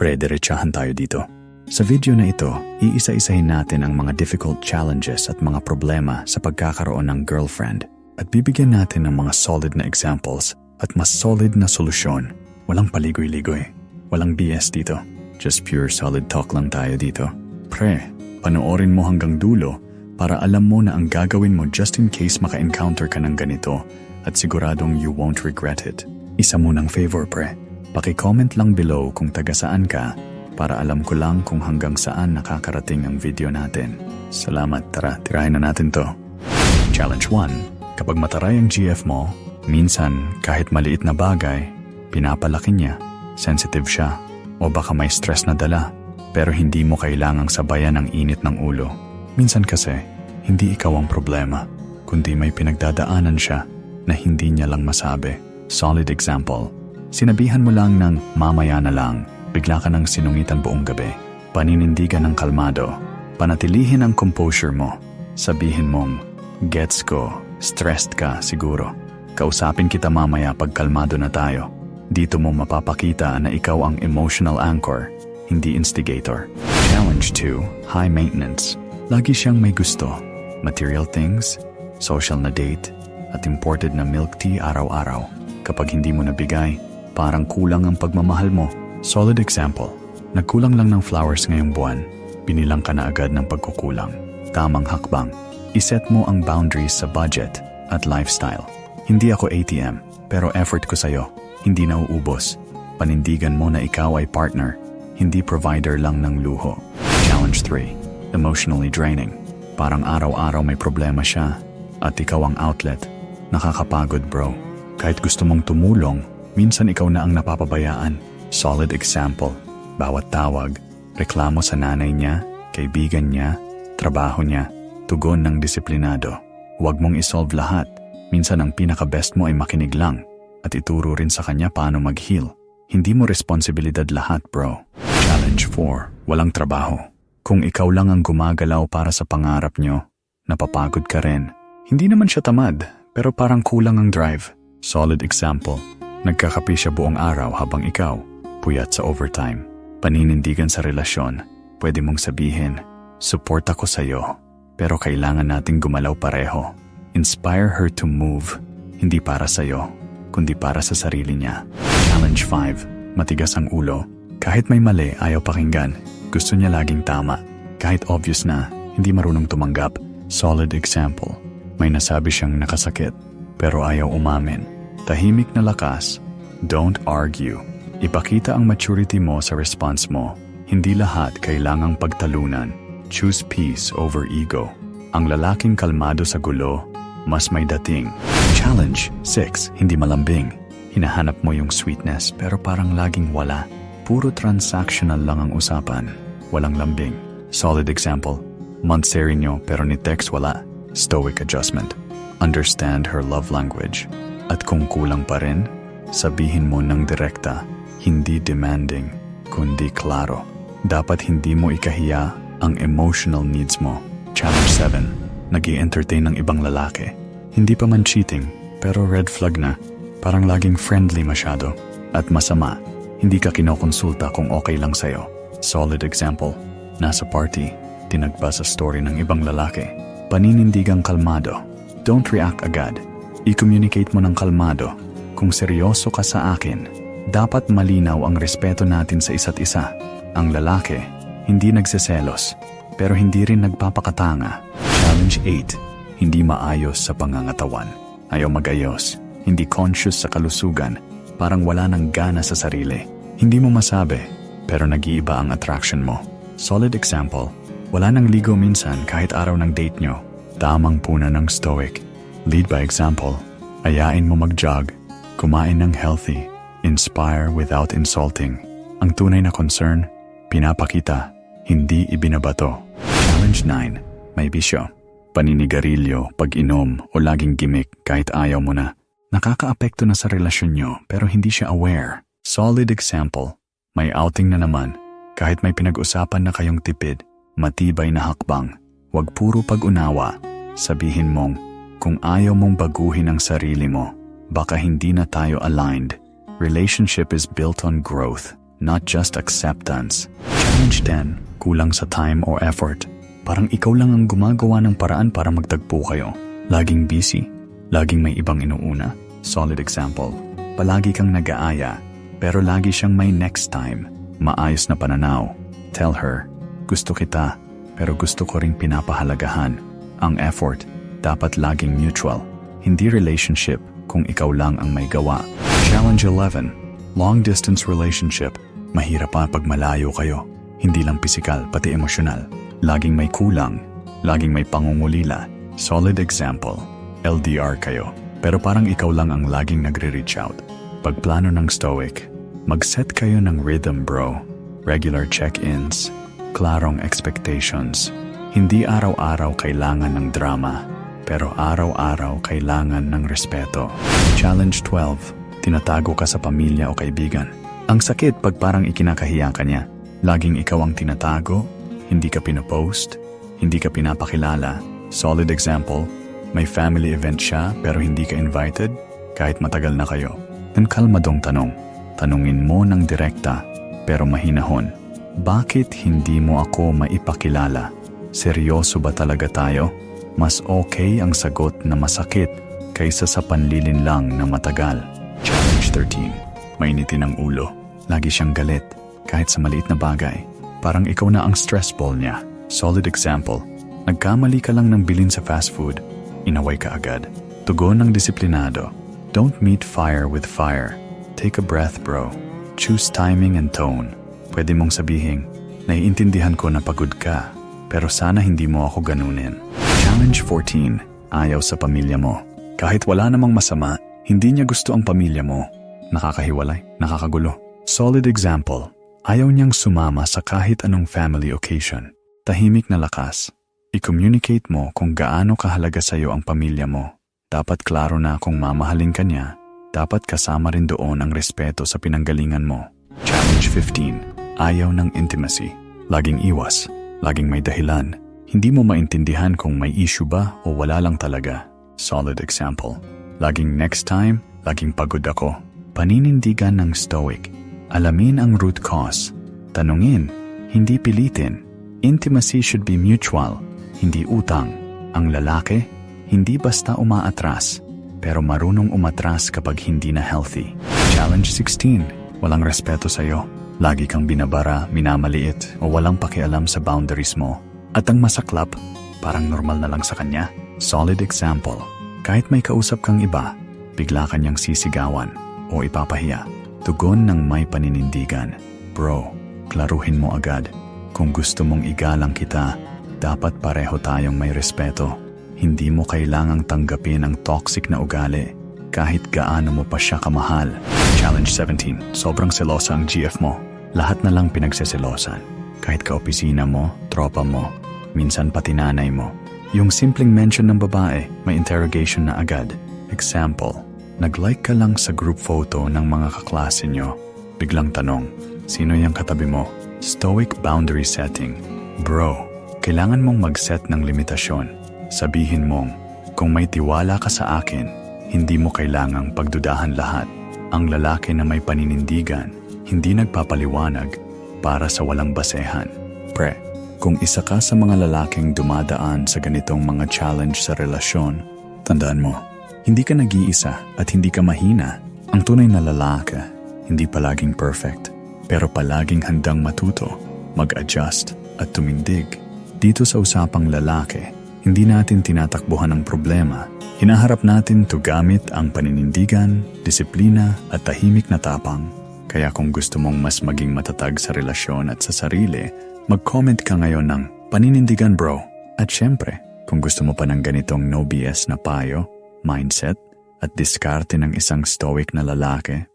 Pre, diretsahan tayo dito. Sa video na ito, iisa-isahin natin ang mga difficult challenges at mga problema sa pagkakaroon ng girlfriend at bibigyan natin ng mga solid na examples at mas solid na solusyon. Walang paligoy-ligoy. Walang BS dito. Just pure solid talk lang tayo dito. Pre, panoorin mo hanggang dulo para alam mo na ang gagawin mo just in case maka-encounter ka ng ganito at siguradong you won't regret it. Isa munang favor pre, paki-comment lang below kung taga saan ka para alam ko lang kung hanggang saan nakakarating ang video natin. Salamat, tara, tirahin na natin to. Challenge 1. Kapag mataray ang GF mo, minsan kahit maliit na bagay, pinapalaki niya, sensitive siya, o baka may stress na dala, pero hindi mo kailangang sabayan ang init ng ulo. Minsan kasi, hindi ikaw ang problema, kundi may pinagdadaanan siya na hindi niya lang masabi. Solid example. Sinabihan mo lang ng mamaya na lang, bigla ka ng sinungitan buong gabi. Paninindigan ng kalmado. Panatilihin ang composure mo. Sabihin mong, gets ko, stressed ka siguro. Kausapin kita mamaya pag kalmado na tayo. Dito mo mapapakita na ikaw ang emotional anchor, hindi instigator. Challenge 2, high maintenance. Lagi siyang may gusto. Material things, social na date, at imported na milk tea araw-araw. Kapag hindi mo nabigay, parang kulang ang pagmamahal mo. Solid example. Nagkulang lang ng flowers ngayong buwan. Binilang ka na agad ng pagkukulang. Tamang hakbang. Iset mo ang boundaries sa budget at lifestyle. Hindi ako ATM, pero effort ko sa'yo. Hindi nauubos. Panindigan mo na ikaw ay partner, hindi provider lang ng luho. Challenge 3. Emotionally draining. Parang araw-araw may problema siya at ikaw ang outlet. Nakakapagod bro. Kahit gusto mong tumulong, minsan ikaw na ang napapabayaan. Solid example. Bawat tawag, reklamo sa nanay niya, kaibigan niya, trabaho niya, tugon ng disiplinado. Huwag mong isolve lahat. Minsan ang pinaka-best mo ay makinig lang at ituro rin sa kanya paano mag-heal. Hindi mo responsibilidad lahat bro. Challenge 4. Walang trabaho. Kung ikaw lang ang gumagalaw para sa pangarap nyo, napapagod ka rin. Hindi naman siya tamad, pero parang kulang ang drive. Solid example. Nagkakapi siya buong araw habang ikaw, puyat sa overtime. Paninindigan sa relasyon, pwede mong sabihin, support ako sa'yo, pero kailangan nating gumalaw pareho. Inspire her to move, hindi para sa'yo, kundi para sa sarili niya. Challenge 5. Matigas ang ulo. Kahit may mali, ayaw pakinggan. Gusto niya laging tama. Kahit obvious na, hindi marunong tumanggap. Solid example. May nasabi siyang nakasakit, pero ayaw umamin. Tahimik na lakas. Don't argue. Ipakita ang maturity mo sa response mo. Hindi lahat kailangang pagtalunan. Choose peace over ego. Ang lalaking kalmado sa gulo, mas may dating. Challenge 6. Hindi malambing. Hinahanap mo yung sweetness pero parang laging wala. Puro transactional lang ang usapan. Walang lambing. Solid example. Monthsary nyo pero ni text wala. Stoic adjustment. Understand her love language. At kung kulang pa rin, sabihin mo ng direkta, hindi demanding, kundi klaro. Dapat hindi mo ikahiya ang emotional needs mo. Challenge 7. nag entertain ng ibang lalaki. Hindi pa man cheating, pero red flag na. Parang laging friendly masyado. At masama, hindi ka kinokonsulta kung okay lang sa'yo. Solid example. Nasa party, tinagpa sa story ng ibang lalaki. Paninindigang kalmado. Don't react agad. I-communicate mo ng kalmado. Kung seryoso ka sa akin, dapat malinaw ang respeto natin sa isa't isa. Ang lalaki, hindi nagseselos, pero hindi rin nagpapakatanga. Challenge 8. Hindi maayos sa pangangatawan. Ayaw magayos. Hindi conscious sa kalusugan. Parang wala ng gana sa sarili. Hindi mo masabi, pero nag-iiba ang attraction mo. Solid example. Wala nang ligo minsan kahit araw ng date nyo. Tamang puna ng stoic. Lead by example. Ayain mo mag-jog. Kumain ng healthy. Inspire without insulting. Ang tunay na concern, pinapakita, hindi ibinabato. Challenge 9. May bisyo. Paninigarilyo, pag-inom o laging gimmick kahit ayaw mo na. Nakakaapekto na sa relasyon nyo pero hindi siya aware. Solid example. May outing na naman. Kahit may pinag-usapan na kayong tipid, matibay na hakbang. Huwag puro pag-unawa. Sabihin mong, kung ayaw mong baguhin ang sarili mo, baka hindi na tayo aligned. Relationship is built on growth, not just acceptance. Challenge 10, kulang sa time or effort. Parang ikaw lang ang gumagawa ng paraan para magtagpo kayo. Laging busy, laging may ibang inuuna. Solid example, palagi kang nag-aaya, pero lagi siyang may next time. Maayos na pananaw. Tell her, gusto kita, pero gusto ko ring pinapahalagahan. Ang effort, dapat laging mutual. Hindi relationship kung ikaw lang ang may gawa. Challenge 11. Long distance relationship. Mahirap pa pag malayo kayo. Hindi lang pisikal, pati emosyonal. Laging may kulang. Laging may pangungulila. Solid example. LDR kayo. Pero parang ikaw lang ang laging nagre-reach out. Pagplano ng stoic. Mag-set kayo ng rhythm bro. Regular check-ins. Klarong expectations. Hindi araw-araw kailangan ng drama. Pero araw-araw kailangan ng respeto. Challenge 12. Tinatago ka sa pamilya o kaibigan. Ang sakit pag parang ikinakahiya ka niya. Laging ikaw ang tinatago, hindi ka pinopost, hindi ka pinapakilala. Solid example, may family event siya pero hindi ka invited kahit matagal na kayo. Ang kalmadong tanong, tanungin mo ng direkta pero mahinahon. Bakit hindi mo ako maipakilala? Seryoso ba talaga tayo? Mas okay ang sagot na masakit kaysa sa panlilin lang na matagal. Challenge 13. Mainitin ang ulo. Lagi siyang galit kahit sa maliit na bagay. Parang ikaw na ang stress ball niya. Solid example. Nagkamali ka lang ng bilin sa fast food. Inaway ka agad. Tugon ng disiplinado. Don't meet fire with fire. Take a breath bro. Choose timing and tone. Pwede mong sabihin, naiintindihan ko na pagod ka, pero sana hindi mo ako ganunin. Challenge 14. Ayaw sa pamilya mo. Kahit wala namang masama, hindi niya gusto ang pamilya mo. Nakakahiwalay, nakakagulo. Solid example. Ayaw niyang sumama sa kahit anong family occasion. Tahimik na lakas. I-communicate mo kung gaano kahalaga sa iyo ang pamilya mo. Dapat klaro na kung mamahalin ka niya, dapat kasama rin doon ang respeto sa pinanggalingan mo. Challenge 15. Ayaw ng intimacy. Laging iwas. Laging may dahilan. Hindi mo maintindihan kung may issue ba o wala lang talaga. Solid example. Laging next time, laging pagod ako. Paninindigan ng stoic. Alamin ang root cause. Tanungin, hindi pilitin. Intimacy should be mutual, hindi utang. Ang lalaki, hindi basta umaatras, pero marunong umatras kapag hindi na healthy. Challenge 16. Walang respeto sa'yo. Lagi kang binabara, minamaliit, o walang pakialam sa boundaries mo. At ang masaklap, parang normal na lang sa kanya. Solid example. Kahit may kausap kang iba, bigla kanyang sisigawan o ipapahiya. Tugon ng may paninindigan. Bro, klaruhin mo agad. Kung gusto mong igalang kita, dapat pareho tayong may respeto. Hindi mo kailangang tanggapin ang toxic na ugali kahit gaano mo pa siya kamahal. Challenge 17. Sobrang selosa ang GF mo. Lahat na lang pinagseselosan. Kahit ka-opisina mo, tropa mo, minsan pati nanay mo. Yung simpleng mention ng babae, may interrogation na agad. Example, nag-like ka lang sa group photo ng mga kaklase nyo. Biglang tanong, sino yung katabi mo? Stoic boundary setting. Bro, kailangan mong mag-set ng limitasyon. Sabihin mong, kung may tiwala ka sa akin, hindi mo kailangang pagdudahan lahat. Ang lalaki na may paninindigan, hindi nagpapaliwanag para sa walang basehan. Pre, kung isa ka sa mga lalaking dumadaan sa ganitong mga challenge sa relasyon, tandaan mo, hindi ka nag-iisa at hindi ka mahina. Ang tunay na lalaki, hindi palaging perfect, pero palaging handang matuto, mag-adjust at tumindig. Dito sa usapang lalaki, hindi natin tinatakbuhan ang problema. Hinaharap natin to gamit ang paninindigan, disiplina at tahimik na tapang. Kaya kung gusto mong mas maging matatag sa relasyon at sa sarili, mag-comment ka ngayon ng paninindigan bro. At syempre, kung gusto mo pa ng ganitong no BS na payo, mindset, at diskarte ng isang stoic na lalaki